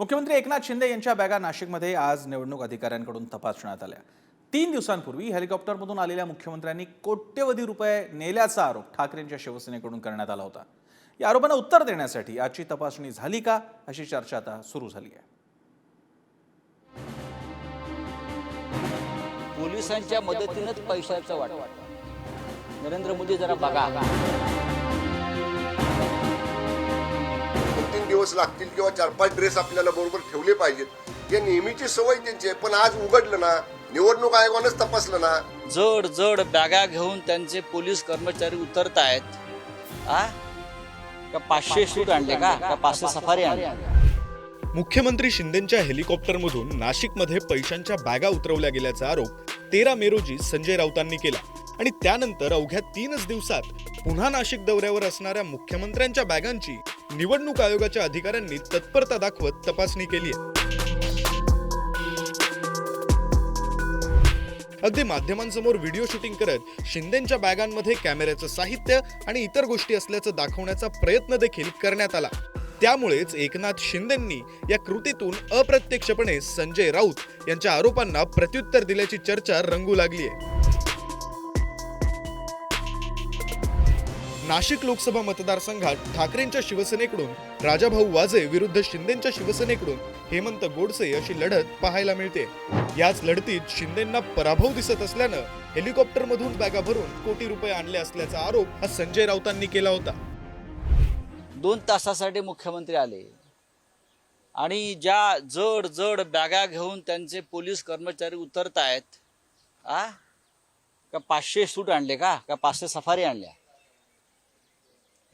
मुख्यमंत्री एकनाथ शिंदे यांच्या बॅगा नाशिकमध्ये आज निवडणूक अधिकाऱ्यांकडून तपासण्यात आल्या. तीन दिवसांपूर्वी हेलिकॉप्टरमधून आलेल्या मुख्यमंत्र्यांनी कोट्यवधी रुपये नेल्याचा आरोप ठाकरेंच्या शिवसेनेकडून करण्यात आला होता. या आरोपांना उत्तर देण्यासाठी आजची तपासणी झाली का अशी चर्चा आता सुरू झाली आहे. पोलिसांच्या मदतीनंच पैशाचं वाटत नरेंद्र मोदी जरा बघा. दिवस लागतील किंवा चार पाच ड्रेस आपल्याला बरोबर ठेवले पाहिजेत. हे नेहमीची सवय त्यांची आहे. पण आज उघडलं ना निवडणूक आयोगानंच तपासलं ना. जड जड बॅगा घेऊन त्यांचे पोलीस कर्मचारी उतरतायत. आ? का पाचशे सूट आणले का? का पाचशे सफारी आणले. मुख्यमंत्री शिंदेच्या हेलिकॉप्टरमधून नाशिकमध्ये पैशांच्या बॅगा उतरवल्या गेल्याचा आरोप तेरा मे रोजी संजय राऊतांनी केला. आणि त्यानंतर अवघ्या तीनच दिवसात पुन्हा नाशिक दौऱ्यावर असणाऱ्या मुख्यमंत्र्यांच्या बॅगांची निवडणूक आयोगाच्या अधिकाऱ्यांनी तत्परता दाखवत तपासणी केली आहे. अगदी माध्यमांसमोर व्हिडिओ शूटिंग करत शिंदेच्या बॅगांमध्ये कॅमेऱ्याचं साहित्य आणि इतर गोष्टी असल्याचं दाखवण्याचा प्रयत्न देखील करण्यात आला. त्यामुळेच एकनाथ शिंदेंनी या कृतीतून अप्रत्यक्षपणे संजय राऊत यांच्या आरोपांना प्रत्युत्तर दिल्याची चर्चा रंगू लागली आहे. नाशिक लोकसभा मतदारसंघात ठाकरेंच्या शिवसेनेकडून राजाभाऊ वाजे विरुद्ध शिंदेच्या शिवसेनेकडून हेमंत गोडसे अशी लढत पाहायला मिळते. याच लढतीत शिंदेंना पराभव दिसत असल्यानं हेलिकॉप्टरमधून बॅगा भरून कोटी रुपये आणले असल्याचा आरोप हा संजय राऊतांनी केला होता. दोन तासासाठी मुख्यमंत्री आले. आणि ज्या जड जड बॅगा घेऊन त्यांचे पोलीस कर्मचारी उतरतायत आ? का पाचशे सूट आणले का? का पाचशे सफारी आणल्या?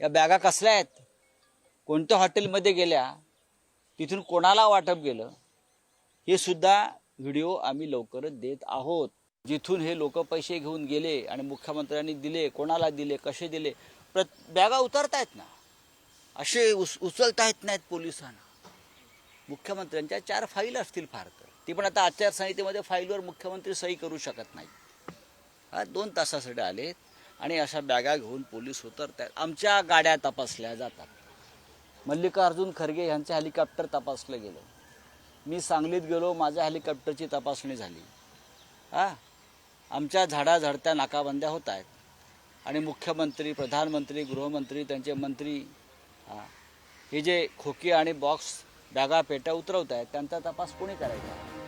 या बॅगा कसल्या आहेत? कोणत्या हॉटेलमध्ये गेल्या? तिथून कोणाला वाटप गेलं? हे सुद्धा व्हिडिओ आम्ही लवकरच देत आहोत. जिथून हे लोक पैसे घेऊन गेले आणि मुख्यमंत्र्यांनी दिले कोणाला दिले कसे दिले? प्रत बॅगा उतरतायत ना. असे उस उचलता येत नाहीत पोलिसांना. मुख्यमंत्र्यांच्या चार फाईल असतील फार तर. ती पण आता आचारसंहितेमध्ये फाईलवर मुख्यमंत्री सही करू शकत नाही हा दोन तासासाठी आलेत. आणि अशा बॅगा घेऊन पोलीस उतरतात. आमच्या गाड्या तपासल्या जातात. मल्लिकार्जुन खरगे यांचं हेलिकॉप्टर तपासलं गेलं. मी सांगलीत गेलो माझ्या हेलिकॉप्टरची तपासणी झाली. हा? आमच्या झाडाझडत्या नाकाबंद्या होत आहेत आणि मुख्यमंत्री प्रधानमंत्री गृहमंत्री त्यांचे मंत्री हा हे जे खोकी आणि बॉक्स बॅगा पेट्या उतरवत आहेत त्यांचा तपास कोणी करायचा?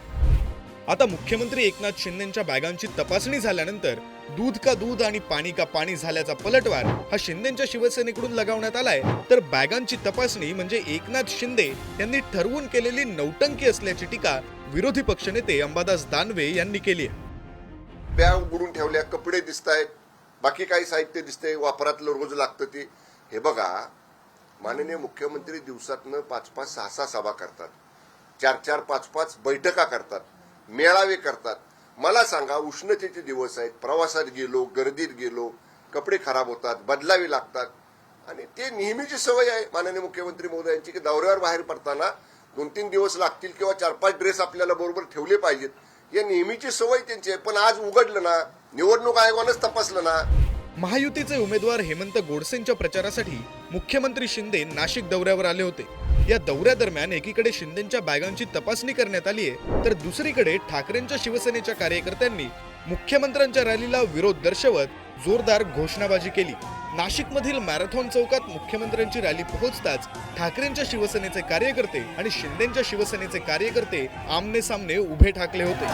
आता मुख्यमंत्री एकनाथ शिंदेच्या बॅगांची तपासणी झाल्यानंतर दूध का दूध आणि पाणी का पाणी झाल्याचा पलटवार हा शिंदेच्या शिवसेनेकडून लगावण्यात आलाय. तर बॅगांची तपासणी म्हणजे एकनाथ शिंदे यांनी ठरवून केलेली नौटंकी असल्याची टीका विरोधी पक्षनेते अंबादास दानवे यांनी केली आहे. बॅग उघडून ठेवल्या कपडे दिसत आहेत बाकी काही साहित्य दिसतंय वापरातलं रोज लागतं ते. हे बघा माननीय मुख्यमंत्री दिवसातनं पाच पाच सहा सहा सभा करतात. चार चार पाच पाच बैठका करतात. मेळावे करतात. मला सांगा उष्णतेचे दिवस आहेत प्रवासात गेलो गर्दीत गेलो कपडे खराब होतात बदलावे लागतात. आणि ते नेहमीची सवय आहे माननीय मुख्यमंत्री महोदयांची की दौऱ्यावर बाहेर पडताना दोन तीन दिवस लागतील किंवा चार पाच ड्रेस आपल्याला बरोबर ठेवले पाहिजेत. या नेहमीची सवय त्यांची आहे. पण आज उघडलं ना निवडणूक आयोगानंच तपासलं ना. महायुतीचे उमेदवार हेमंत गोडसेंच्या प्रचारासाठी मुख्यमंत्री शिंदे नाशिक दौऱ्यावर आले होते. या दौऱ्यादरम्यान एकीकडे शिंदेच्या बॅगांची तपासणी करण्यात आली आहे तर दुसरीकडे ठाकरेंच्या शिवसेनेच्या कार्यकर्त्यांनी मुख्यमंत्र्यांच्या रॅलीला विरोध दर्शवत जोरदार घोषणाबाजी केली. नाशिकमधील मॅरेथॉन चौकात मुख्यमंत्र्यांची रॅली पोहोचताच ठाकरेंच्या शिवसेनेचे कार्यकर्ते आणि शिंदेच्या शिवसेनेचे कार्यकर्ते आमने सामने उभे ठाकले होते.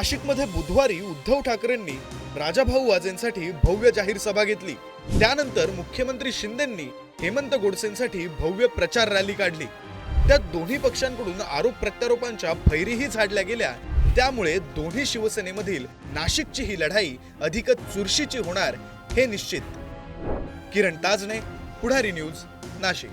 नाशिकमध्ये बुधवारी उद्धव ठाकरेंनी राजाभाऊ वाजेंसाठी भव्य जाहीर सभा घेतली. त्यानंतर मुख्यमंत्री शिंदेंनी हेमंत गोडसेंसाठी भव्य प्रचार रॅली काढली. त्यात दोन्ही पक्षांकडून आरोप प्रत्यारोपांच्या फैरीही झाडल्या गेल्या. त्यामुळे दोन्ही शिवसेनेमधील नाशिकची ही लढाई अधिकच चुरशीची होणार हे निश्चित. किरण ताजने पुढारी न्यूज नाशिक.